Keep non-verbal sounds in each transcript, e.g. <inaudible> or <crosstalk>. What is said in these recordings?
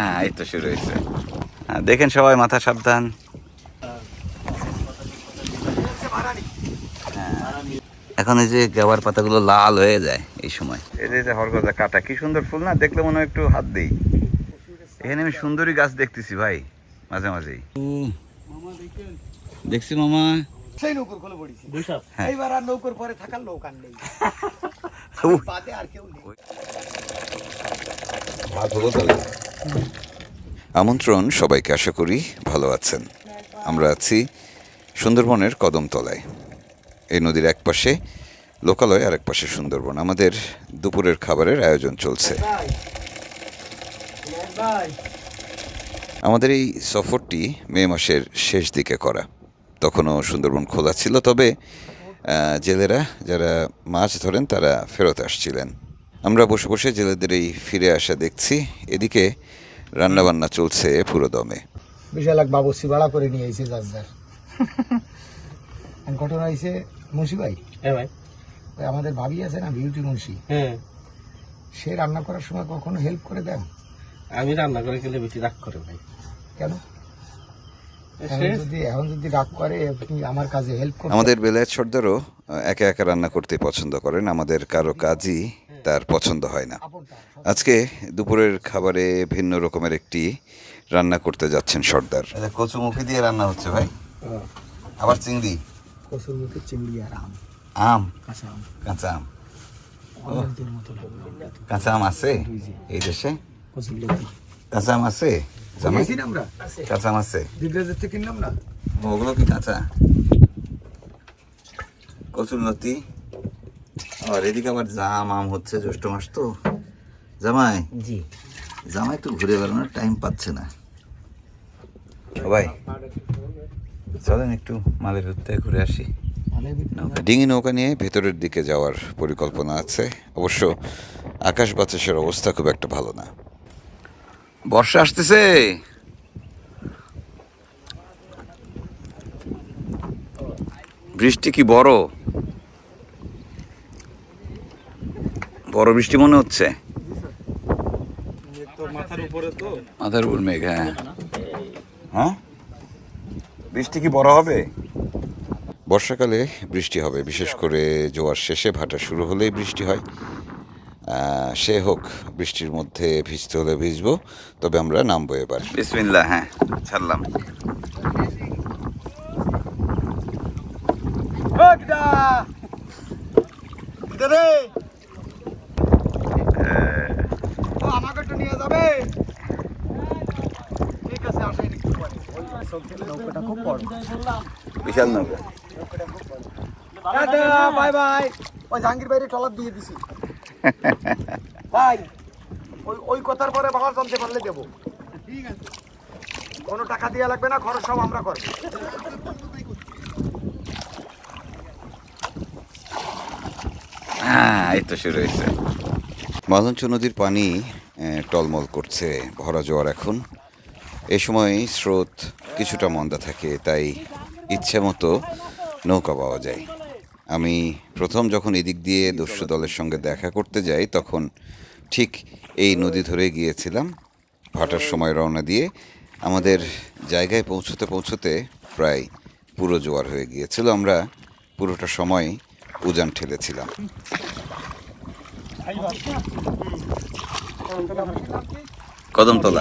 হ্যাঁ এই তো শুরু হয়েছে। হ্যাঁ, দেখেন সবাই মাথা সাবধান। হ্যাঁ। এখন এই যে গাবার পাতাগুলো লাল হয়ে যায় এই সময়। এই যে হরগজা কাটা কি সুন্দর ফুল না? দেখলে মনে হয় একটু হাত দেই। এখানে আমি সুন্দরী গাছ দেখতেছি ভাই মাঝে মাঝেই। দেখছি মামা। সেই নৌকর খোলে পড়েছি। এইবার আর নৌকর পরে থাকার লোক আর নেই। বাদে আর কেউ নেই। আমন্ত্রণ সবাইকে আশা করি ভালো আছেন। আমরা আছি সুন্দরবনের কদমতলায়। এই নদীর এক পাশে লোকালয় আর এক পাশে সুন্দরবন। আমাদের দুপুরের খাবারের আয়োজন চলছে। আমাদের এই সফরটি মে মাসের শেষ দিকে করা। তখনও সুন্দরবন খোলা ছিল, তবে জেলেরা যারা মাছ ধরেন তারা ফেরত আসছিলেন। আমরা বসে বসে জেলেদের এই ফিরে আসা দেখছি। এদিকে রান্নাবান্না চলছে পুরো দমে। বিশাল এক বাবুসি ভাড়া করে নিয়ে এসে যার যার <laughs> ঘটনা হয়েছে মুন্সি ভাই? হ্যাঁ ভাই। ওই আমাদের ভাবি আছে না বিউটি মুন্সি? হ্যাঁ। সে রান্না করার সময় কখনো হেল্প করে দেন? আমি রান্না করে গেলে বেশি রাগ করে ভাই। কেন? যদি এখন যদি রাগ করে আপনি আমার কাজে হেল্প করতে আমাদের বেলায়েত সর্দারও একা একা রান্না করতে পছন্দ করেন। আমাদের কারও কাজই তার পছন্দ হয় না। আজকে দুপুরের খাবারে ভিন্ন রকমের একটি রান্না করতে যাচ্ছেন সর্দার। কচু মুখে দিয়ে রান্না হচ্ছে ভাই। আবার চিংড়ি? মুখে চিংড়ি আর আম। আম? কাঁচা আম। কাঁচা আম। কাঁচা আছে এই দেশে? কাঁচা আম আছে? কাঁচা আম আছে? ওগুলো কি কাঁচা? কচুর লতি আর এদিকে আবার জাম আম হচ্ছে জ্যৈষ্ঠ মাস তো। জামাই? জি। জামাই একটু ঘুরে বেড়ানোর টাইম পাচ্ছে না। ভাই চলেন একটু মালের উত্তে ঘুরে আসি। ডিঙি নৌকা নিয়ে ভেতরের দিকে যাওয়ার পরিকল্পনা আছে। অবশ্য আকাশ বাতাসের অবস্থা খুব একটা ভালো না। বর্ষা আসতেছে! বৃষ্টি কি বড়? বড় বৃষ্টি মনে হচ্ছে? মাথার উপরে মেঘ হ্যাঁ। হ্যাঁ? বৃষ্টি কি বড় হবে? বর্ষাকালে বৃষ্টি হবে বিশেষ করে জোয়ার শেষে ভাটা শুরু হলেই বৃষ্টি হয়। সে হোক বৃষ্টির মধ্যে ভিজতে হলে ভিজবো তবে আমরা নামবো এবার। বিসমিল্লা হ্যাঁ ছাড়লাম আমাকে একটু নিয়ে যাবে। ঠিক আছে আসেন। একটু পরে নৌকাটা খুব বড়। বিশাল নৌকা। Tata bye bye. ওই জাহাঙ্গীর বাইরে টলার দিয়ে দিছি। ভাই ওই ওই কথার পরে বাবার জানতে পারলে দেবো। ঠিক আছে কোনো টাকা দেওয়া লাগবে না খরচ সব আমরা করব। হ্যাঁ এই তো শুরু হয়েছে। মালঞ্চ নদীর পানি টলমল করছে ভরা জোয়ার এখন। এ সময় স্রোত কিছুটা মন্দা থাকে, তাই ইচ্ছে মতো নৌকা পাওয়া যায়। আমি প্রথম যখন এদিক দিয়ে দস্যু দলের সঙ্গে দেখা করতে যাই, তখন ঠিক এই নদী ধরে গিয়েছিলাম। ভাটার সময় রওনা দিয়ে আমাদের জায়গায় পৌঁছতে পৌঁছতে প্রায় পুরো জোয়ার হয়ে গিয়েছিল। আমরা পুরোটা সময় উজান ঠেলেছিলাম। কদমতলা।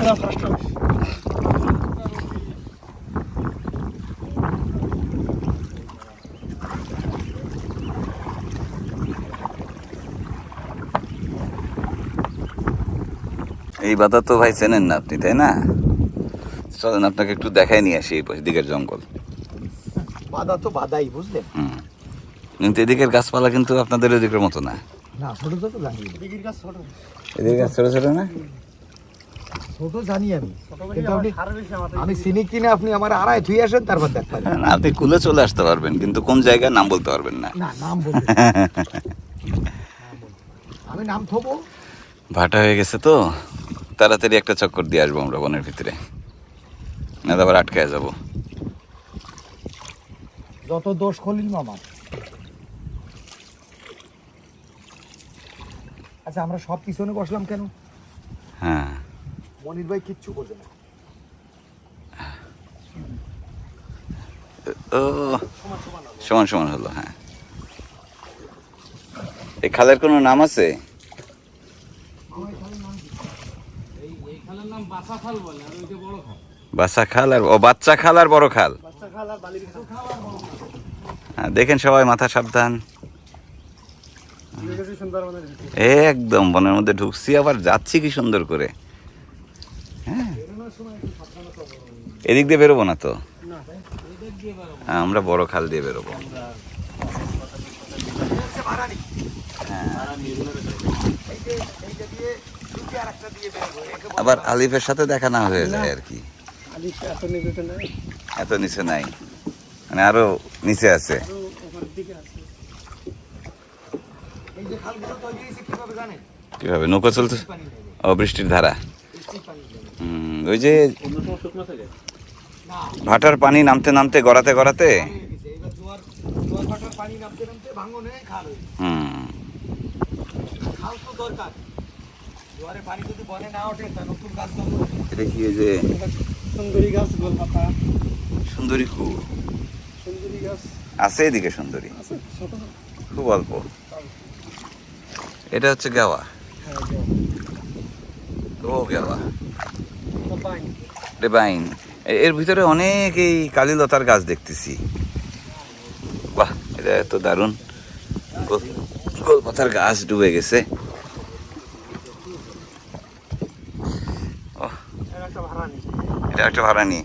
এই বাধা তো ভাই চেনেন না আপনি তাই না? চলেন আপনাকে একটু দেখাই নিয়ে আসি এই পাশে দিকের জঙ্গল। বাধা তো বাধাই বুঝলেন? কিন্তু এদিকের গাছপালা কিন্তু আপনাদের ওদিকের মতো না। না ছোট ছোট গাছ ছোট। এদিকে গাছ ছোট ছোট না? ছোট জানি আমি। কিন্তু আপনি আমি চিনি কিনে আপনি আমার আড়াই থুই আসেন তারপর দেখবেন না, আপনি কুলে চলে আসতে পারবেন কিন্তু কোন জায়গায় নাম বলতে পারবেন না। না নাম বলতে আমি নাম থবো। ভাটা হয়ে গেছে তো। তাড়াতাড়ি একটা চক্কর দিয়ে আসব আমরা বনের ভিতরে। না আবার আটকায় যাব। যত দোষ খলিল মামা। আচ্ছা আমরা সব পিছনে বসলাম কেন? হ্যাঁ। মনির ভাই কিচ্ছু করবে না। সমান সমান হলো হ্যাঁ। এই খালের কোনো নাম আছে? বাচ্চা খাল আর ও বাচ্চা খাল আর বড় খাল। হ্যাঁ, দেখেন সবাই মাথা সাবধান গেছে সুন্দরবনের ভিতরে এ একদম বনের মধ্যে ঢুকছি, আবার যাচ্ছি কি সুন্দর করে। হ্যাঁ। এদিক দিয়ে বেরোবো না তো? আমরা বড় খাল দিয়ে বেরোবো। আবার আলিফের সাথে দেখা না হয়ে যায় আর কি। এত নিচে নাই। মানে আরও নিচে আছে আরও ওপরের দিকে আছে এই যে খালগুলো তৈরি হয়েছে কীভাবে নৌকা চলছে ও বৃষ্টির ধারা। ওই যে ভাটার পানি নামতে নামতে গড়াতে গড়াতে? হুম। এটা কি যে সুন্দরী গাছ গোলপাতা। সুন্দরী খুব সুন্দরী গাছ। আছে এদিকে সুন্দরী। খুব অল্প। এটা হচ্ছে গাওয়া। ও, গাওয়া। এর ভিতরে অনেক এই কালীলতার গাছ দেখতেছি। বাহ, এটা এত দারুণ। গোল- গোলপাতার গাছ ডুবে গেছে। এটা একটা ভাড়ানি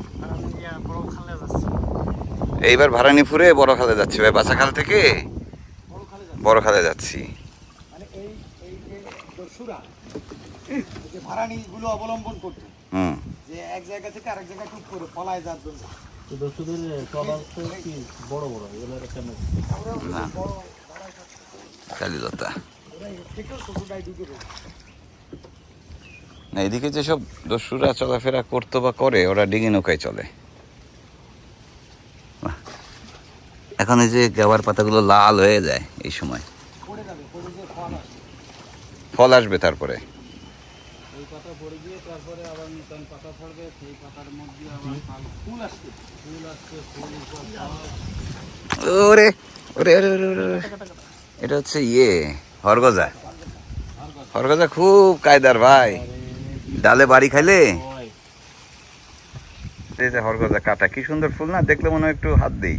এইবার ভাড়ানি ফুরে বড় খালে যাচ্ছি। ভাই বাসা খাল থেকে বড় খালে যাচ্ছে বড় খালে যাচ্ছি মানে এই এই যে দস্যুরা এই যে অবলম্বন করতো। যে এক জায়গা থেকে আরেক জায়গায় করে পলায় যার জন্য। দর্শকদের কি বড় বড়? এগুলো কেন? না। কালীলতা। এদিকে যেসব দস্যুরা চলাফেরা করতো বা করে ওরা ডিঙি নৌকায় চলে। এখন এই যে গাবার পাতাগুলো লাল হয়ে যায় এই সময়। ফল আসবে তারপরে। পড়ে গিয়ে তারপরে আবার নতুন পাতা পড়বে সেই পাতার মধ্যে আবার ফুল আসবে ফুল আসছে ফুল ওরে ওরে ওরে ওরে। এটা হচ্ছে ইয়ে হরগজা হরগজা খুব কায়দার ভাই। ডালে বাড়ি খাইলে? এই যে হরগজা কাটা কি সুন্দর ফুল না? দেখলে মনে হয় একটু হাত দিই।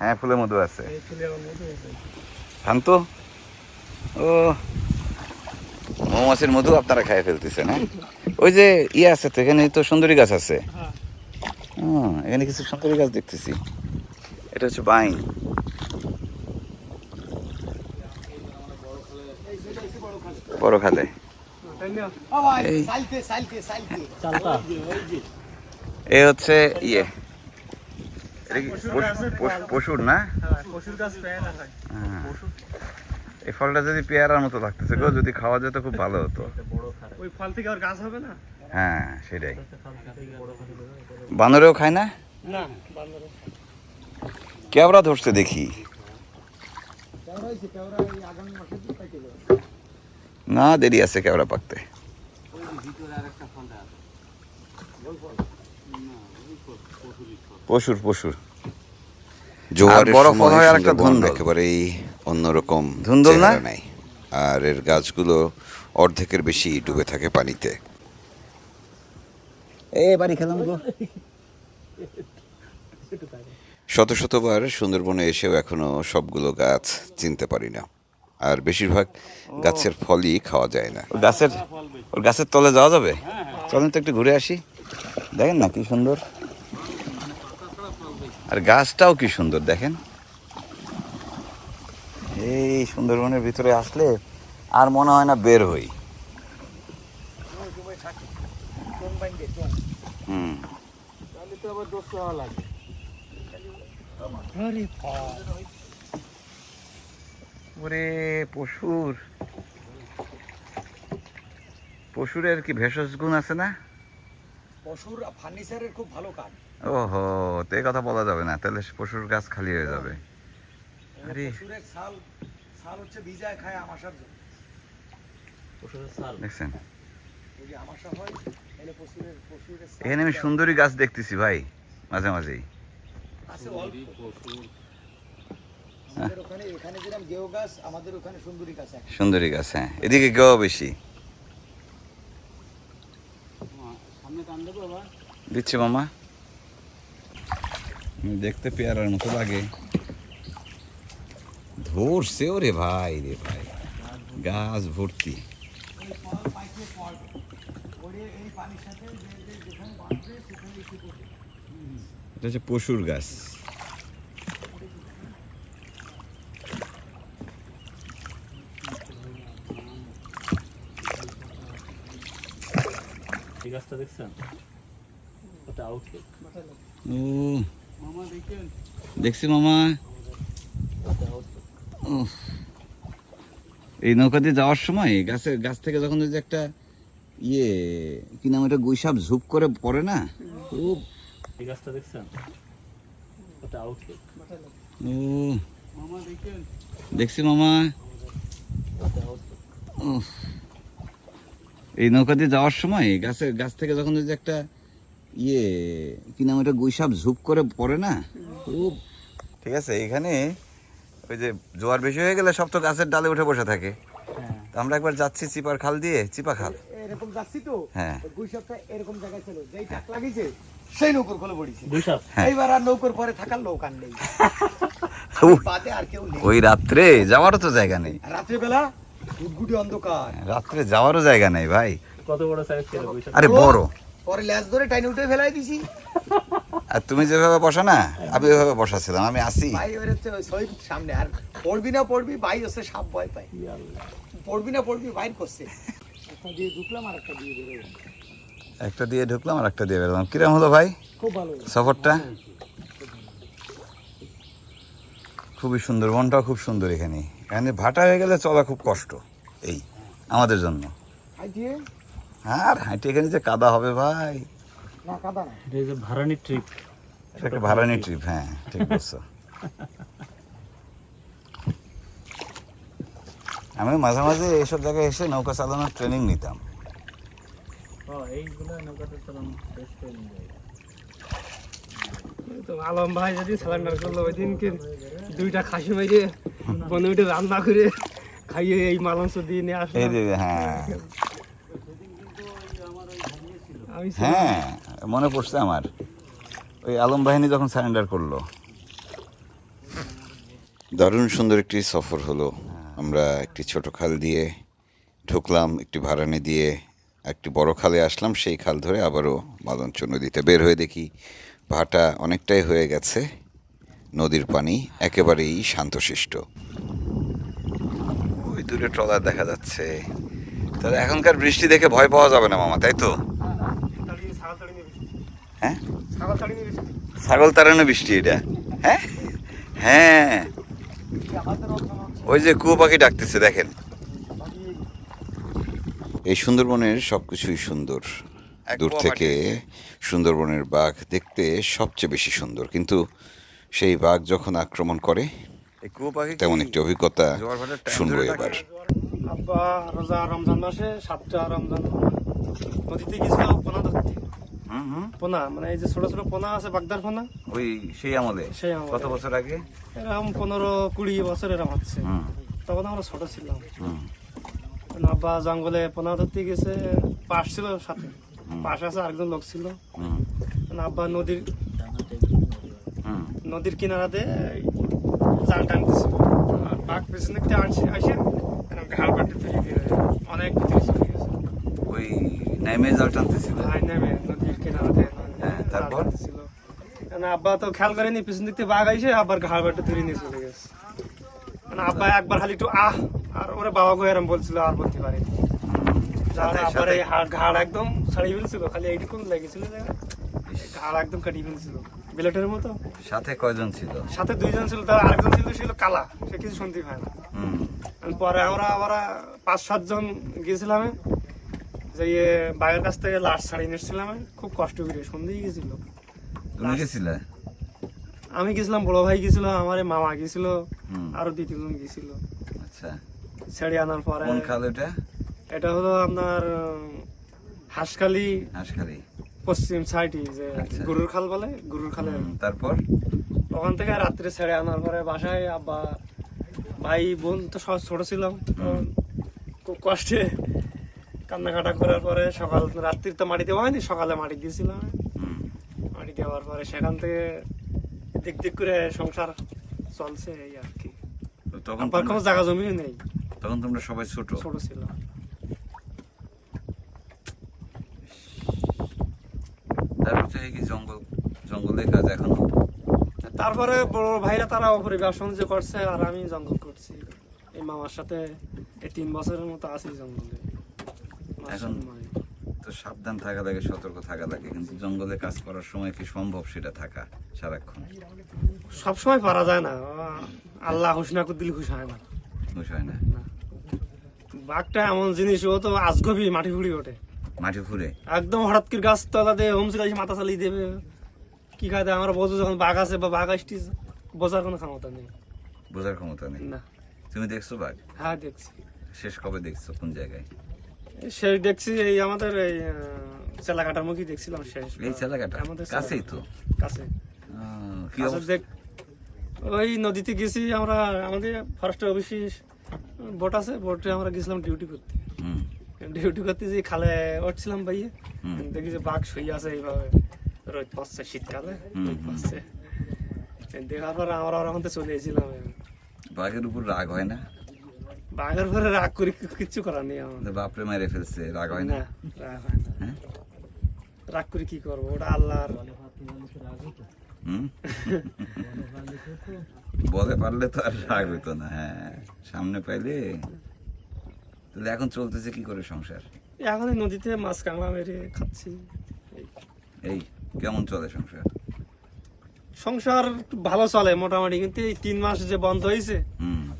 হ্যাঁ ফুলে মধু আছে। এই ফুলে আবার মধু আছে। শান্ত? ও মৌমাছির মধু আপনারা খাই ফেলতেছেন হ্যাঁ? ওই যে ইয়ে আছে তো এখানে তো সুন্দরী গাছ আছে। হ্যাঁ এখানে কিছু সুন্দরী গাছ দেখতেছি। এটা হচ্ছে বাইন। বড় খাল এ হচ্ছে ইয়ে। পশুর না? হ্যাঁ পশুর গাছ হ্যাঁ। এই ফলটা যদি পেয়ারার মতো লাগতেছে গো যদি খাওয়া যেত খুব ভালো হতো। ওই ফল থেকে আর গাছ হবে না? হ্যাঁ সেটাই। বানরেও খায় না? না কেওড়া ধরছে দেখি। না দেরি আছে কেওড়া পাকতে। পশুর পশুর জোয়ার বড় ফল হয় আর একটা সুন্দরবন ধুন্দল। অন্যরকম ধুন্দল না? চেহারা আর এর গাছগুলো অর্ধেকের বেশি ডুবে থাকে পানিতে। এ বাড়ি খেলাম গো। শত শতবার সুন্দরবনে এসেও এখনও সবগুলো গাছ চিনতে পারি না। আর বেশিরভাগ গাছের ফলই খাওয়া যায় না। গাছের ওর গাছের তলে যাওয়া যাবে? চলেন তো একটু ঘুরে আসি। দেখেন না কি সুন্দর। আর গাছটাও কি সুন্দর দেখেন। এই সুন্দরবনের ভিতরে আসলে আর মনে হয় না বের হই। হুম। ওরে পশুর। পশুরের কি ভেষজ গুণ আছে না? পশুর ফার্নিচারের খুব ভালো কাজ। ওহো তো এই কথা বলা যাবে না। তাহলে পশুর গাছ খালি হয়ে যাবে। ছাল ছাল হচ্ছে ভিজায় খায় আমাশার জন্য। দেখছেন? হয় এখানে আমি সুন্দরী গাছ দেখতেছি ভাই মাঝে মাঝেই। ওখানে সুন্দরী গাছ সুন্দরী গাছ হ্যাঁ। এদিকে কেউ বেশি। দিচ্ছে মামা। দেখতে পেয়ারার মতো লাগে। ধরছে ওরে ভাই রে ভাই গাছ ভর্তি। এটা হচ্ছে পশুর গাছ এই গাছটা দেখছেন ওটা আউটলুক ও মামা দেখেন দেখছি মামা। এই নৌকা দিয়ে যাওয়ার সময় গাছের গাছ থেকে যখন ওই যে একটা ইয়ে কি নাম এটা গুইসাপ ঝুপ করে পড়ে না? খুব এই গাছটা দেখছেন? ওটা আউটলুক ও মামা দেখেন? দেখছি মামা। এই নৌকা দিয়ে যাওয়ার সময় গাছের গাছ থেকে যখন ওই যে একটা ইয়ে কি নাম এটা গুইসাপ ঝুপ করে পড়ে না? খুব ঠিক আছে এখানে ওই যে জোয়ার বেশি হয়ে গেলে সব তো গাছের ডালে উঠে বসে থাকে। হ্যাঁ। আমরা একবার যাচ্ছি চিপার খাল দিয়ে চিপা খাল। এরকম যাচ্ছি তো? হ্যাঁ। ওই গুইসাপটা এরকম জায়গায় ছিল যেই টাক লাগিয়েছে সেই নৌকর খোলে পড়েছে। হ্যাঁ। এইবার আর নৌকর পরে থাকার লোক আর নেই। <laughs> বাদে আর কেউ নেই। ওই রাত্রে যাওয়ারও তো জায়গা নেই। রাত্রেবেলা গুটগুটি অন্ধকার। রাত্রে যাওয়ারও জায়গা নেই ভাই। কত বড় সাইজ ছিল আরে বড়। পরে ল্যাস ধরে টাইনে উঠে ফেলাই দিছি। আর তুমি যেভাবে বসা না আমি ওইভাবে বসাছিলাম আমি আসি ভাই ওর হচ্ছে ওই সামনে আর পড়বি না পড়বি ভাই হচ্ছে সাপ ভয় পাই পড়বি না পড়বি বাইর করছে। একটা দিয়ে ঢুকলাম আর একটা দিয়ে বেরোলাম। একটা দিয়ে ঢুকলাম আর একটা দিয়ে বেরোলাম। কিরম হলো ভাই? খুব ভালো সফরটা? খুবই সুন্দর মনটাও খুব সুন্দর এখানে। এখানে ভাটা হয়ে গেলে চলা খুব কষ্ট এই আমাদের জন্য। আর হাঁটি এখানে যে কাদা হবে ভাই। এটা যে ভাড়ানি ট্রিপ এটা একটা ভাড়ানি ট্রিপ হ্যাঁ ঠিক বলছো। আমি মাঝে মাঝে এইসব জায়গায় এসে নৌকা চালানোর ট্রেনিং নিতাম। এইগুলো নৌকাতে চালানো বেশ ট্রেনিং তো আলম ভাই যদি সিলিন্ডার করল ওই দিনকে দুইটা খাসি মাইরে বনে রান্না করে খাইয়ে এই মালাংস দিয়ে নিয়ে আসলো এই যে হ্যাঁ। হ্যাঁ। মনে পড়ছে আমার। ওই আলম বাহিনী যখন সারেন্ডার করল। দারুণ সুন্দর একটি সফর হলো। আমরা একটি ছোট খাল দিয়ে ঢুকলাম একটি ভাড়ানি দিয়ে একটি বড় খালে আসলাম সেই খাল ধরে আবারও মালঞ্চ নদীতে বের হয়ে দেখি ভাটা অনেকটাই হয়ে গেছে। নদীর পানি একেবারেই শান্তশিষ্ট। ওই দূরে ট্রলার দেখা যাচ্ছে। তাহলে এখনকার বৃষ্টি দেখে ভয় পাওয়া যাবে না মামা তাই তো তাড়িয়ে ছাগল তাড়িয়ে নিয়ে বৃষ্টি। হ্যাঁ? ছাগল। তাড়ানো বৃষ্টি এটা। হ্যাঁ? হ্যাঁ। ওই যে কুয়ো পাখি ডাকতেছে দেখেন। এই সুন্দরবনের সবকিছুই সুন্দর। দূর থেকে সুন্দরবনের বাঘ দেখতে সবচেয়ে বেশি সুন্দর। কিন্তু সেই বাঘ যখন আক্রমণ করে তেমন একটি অভিজ্ঞতা শুনব এবার। আব্বা রোজা রমজান মাসে সাতটা রমজান নদীতে পোনা হুম হুম পোনা মানে এই যে ছোট ছোট পোনা আছে বাগদার পোনা। ওই সেই আমলে সেই আমলে। কত বছর আগে? এরকম পনেরো কুড়ি বছর এরকম হচ্ছে। তখন আমরা ছোট ছিলাম। হুম। আব্বা জঙ্গলে পোনা ধরতে গেছে পাশ ছিল সাথে। পাশে আছে আরেকজন লোক ছিল। হুম। আব্বা নদীর নদীর কিনারাতে জাল টানতেছিল আর বাঘ পেছনে দিকে আসে আসে ঘাড় তুলে দিয়ে অনেক ওই নাইমে জাল টানতেছিল? নেমে নদীর কিনারাতে হ্যাঁ, তারপর? আব্বা তো খেয়াল করেনি পিছন দিক থেকে বাঘ আইসে আবার ঘাড় বাটে তুলে নিয়ে চলে গেছে। মানে আব্বা একবার খালি একটু আহ! আর ওরে বাবা গো এরম বলছিল আর বলতে পারেনি। এই হাড়- ঘাড় একদম ছাড়িয়ে ফেলছিল খালি এইটুকু লেগেছিল ঘাড় একদম কাটিয়ে ফেলছিল। বিলেটের মতো। সাথে কয়জন ছিল? সাথে দুইজন ছিল তার আরেকজন ছিল ছিল কালা সে কিছু শুনতে পায় না। পরে আমরা আবার পাঁচ সাতজন গেছিলাম যে ইয়ে বাইরের কাছ থেকে লাশ ছাড়িয়ে নিচ্ছিলাম খুব কষ্ট করে সন্ধ্যেই গেছিল। তুমি গেছিলে? আমি গেছিলাম বড় ভাই গেছিল আমার মামা গেছিল। আরও দ্বিতীয় জন গেছিল। আচ্ছা। ছেড়ে আনার পরে কোন খাল এটা? এটা হলো আপনার হাঁসখালি হাঁসখালি। পশ্চিম সাইডে যে আচ্ছা। গরুর খাল বলে গরুর খালে তারপর? ওখান থেকে রাত্রে ছেড়ে আনার পরে বাসায় আব্বা ভাই বোন তো সব ছোট ছিলাম খুব কষ্টে কান্নাকাটা করার পরে সকাল রাত্রির তো মাটি দেওয়া হয়নি সকালে মাটি দিয়েছিলাম। মাটি দেওয়ার পরে সেখান থেকে দিক দিক করে সংসার চলছে এই আর কি। তখন কোনো জায়গা জমিও নেই। তখন তোমরা সবাই ছোট। ছোট ছিল। তারপর থেকে কি জঙ্গল জঙ্গলের কাজ এখনও? তারপরে বড় ভাইরা তারা ওপরে ব্যবসা করছে আর আমি জঙ্গল করছি। এই মামার সাথে এই তিন বছরের মতো আছি জঙ্গলে। এখন- তো সাবধান থাকা লাগে সতর্ক থাকা লাগে কিন্তু জঙ্গলে কাজ করার সময় কি সম্ভব সেটা থাকা সারাক্ষণ? সবসময় পারা যায় না। আল্লাহ হুশ না করে দিলে হুশ হয় না। বিষয় না? না। বাঘটা এমন জিনিস ও তো আজগবি মাটি ফুড়ি ওঠে। মাটি ফুরে একদম হঠাৎ করে গাছ তলা দিয়ে হোম এসে মাথা চালিয়ে দেবে। কি খায় দেয়? আমরা বোঝো যখন বাঘ আছে বা বাঘ আসটি বোঝার কোনো ক্ষমতা নেই। বোঝার ক্ষমতা নেই? না। তুমি দেখছ বাঘ? হ্যাঁ দেখছি। শেষ কবে দেখছ? কোন জায়গায়? শেষ দেখছি এই আমাদের এই চেলাকাটার মুখী দেখছিলাম শেষ এই ছেলেকাটা আমাদের কাছেই তো? কাছে কি অবস্থা? দেখ ওই নদীতে গেছি আমরা আমাদের ফরেস্ট অফিস বোট আছে বোটে আমরা গেছিলাম ডিউটি করতে। ডিউটি করতে যে খালে উঠছিলাম ভাইয়ে দেখি যে বাঘ শুয়ে আছে এইভাবে। রোদ পড়ছে শীতকালে রোদ। পড়ছে দেখার পরে আমরা ওরকম তো চলে এসেছিলাম। বাঘের উপর রাগ হয় না? বাঘের পরে রাগ করে কিচ্ছু করার নেই আমাদের বাপরে মেরে ফেলছে রাগ হয় না? রাগ হয় না। হ্যাঁ? রাগ করে কি করব? ওটা আল্লাহর। হুম? বলে পারলে তো আর রাগ হইতো না হ্যাঁ। সামনে পাইলে? তাহলে এখন চলতেছে কি করে সংসার? এখন এই নদীতে মাছ কাঁকড়া মেরে খাচ্ছি। এই কেমন চলে সংসার? সংসার ভালো চলে মোটামুটি কিন্তু এই তিন মাস যে বন্ধ হয়েছে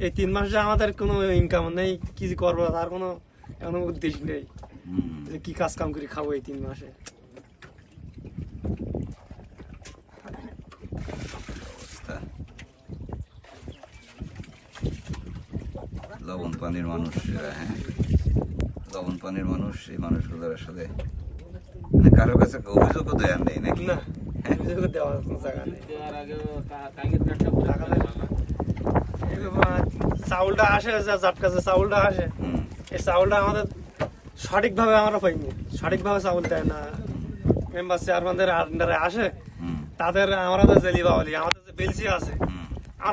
এই তিন মাস যে আমাদের কোনো ইনকাম নেই কি করব তার কোনো কোনো উদ্দেশ্য নেই যে কি কাজ কাম করে খাব এই তিন মাসে। লবণ পানির মানুষ হ্যাঁ। লবণ পানির মানুষ এই মানুষগুলোর আসলে মানে কারও কাছে অভিযোগও দেওয়ার নেই নাকি? না। দেওয়ার কোনো জায়গা নেই চাউলটা আসে যার কাছে চাউলটা আসে। এই চাউলটা আমাদের সঠিকভাবে আমরা পাইনি। সঠিকভাবে চাউল দেয় না। মেম্বার চেয়ারম্যানদের আন্ডারে আসে। তাদের আমরা তো জেলি বাউলি আমাদের যে বেলসি আছে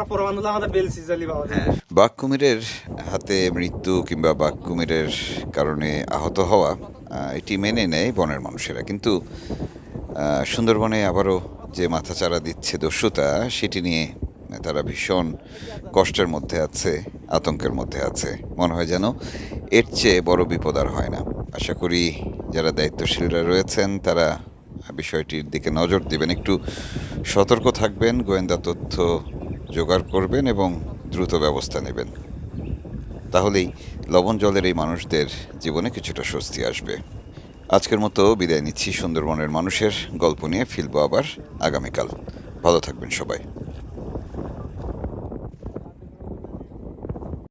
প্রমাণ আমাদের বেলসি জেলি বাউলি। হ্যাঁ বাঘ কুমিরের হাতে মৃত্যু কিংবা বাঘ কুমিরের কারণে আহত হওয়া এটি মেনে নেয় বনের মানুষেরা। কিন্তু সুন্দরবনে আবারও যে মাথাচাড়া দিচ্ছে দস্যুতা, সেটি নিয়ে তারা ভীষণ কষ্টের মধ্যে আছে, আতঙ্কের মধ্যে আছে। মনে হয় যেন এর চেয়ে বড় বিপদ আর হয় না। আশা করি যারা দায়িত্বশীলরা রয়েছেন, তারা বিষয়টির দিকে নজর দেবেন। একটু সতর্ক থাকবেন, গোয়েন্দা তথ্য জোগাড় করবেন এবং দ্রুত ব্যবস্থা নেবেন। তাহলেই লবণ জলের এই মানুষদের জীবনে কিছুটা স্বস্তি আসবে। আজকের মতো বিদায় নিচ্ছি সুন্দরবনের মানুষের গল্প নিয়ে ফিরবো আবার আগামীকাল। ভালো থাকবেন সবাই।